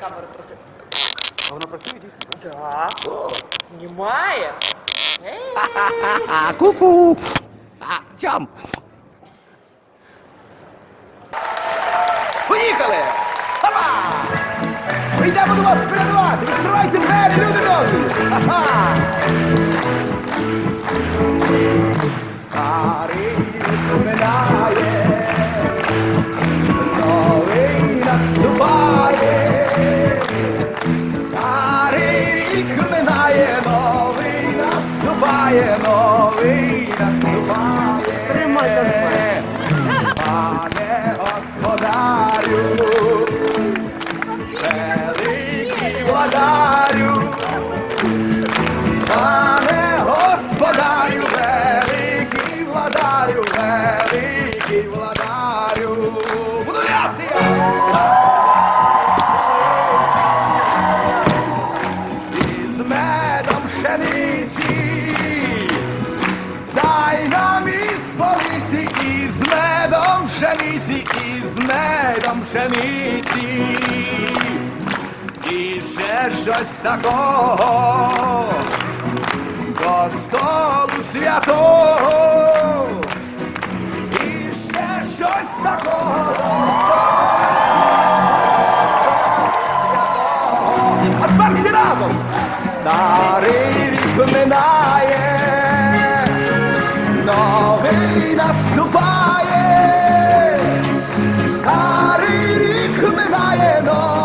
Камеру трохи. А вона працює дійсно? так? Да. Знімає. А, ку-ку! А, тям! Поїхали! Ха! Прийдемо до вас спрямувати! Відкривайте двері, люди добрі! Ха-ха! Наступає, новий наступає. Тримайте Пане господарю, великий владарю, пане господарю, великий владарю, великий владарю. Модуляція! із медом пшениці, полиці, і з медом пшениці, і з медом пшениці, і ще щось такого до столу святого, і ще щось такого. До столу святого. А разом! Старий рік минає. наступає, старий рік минає но.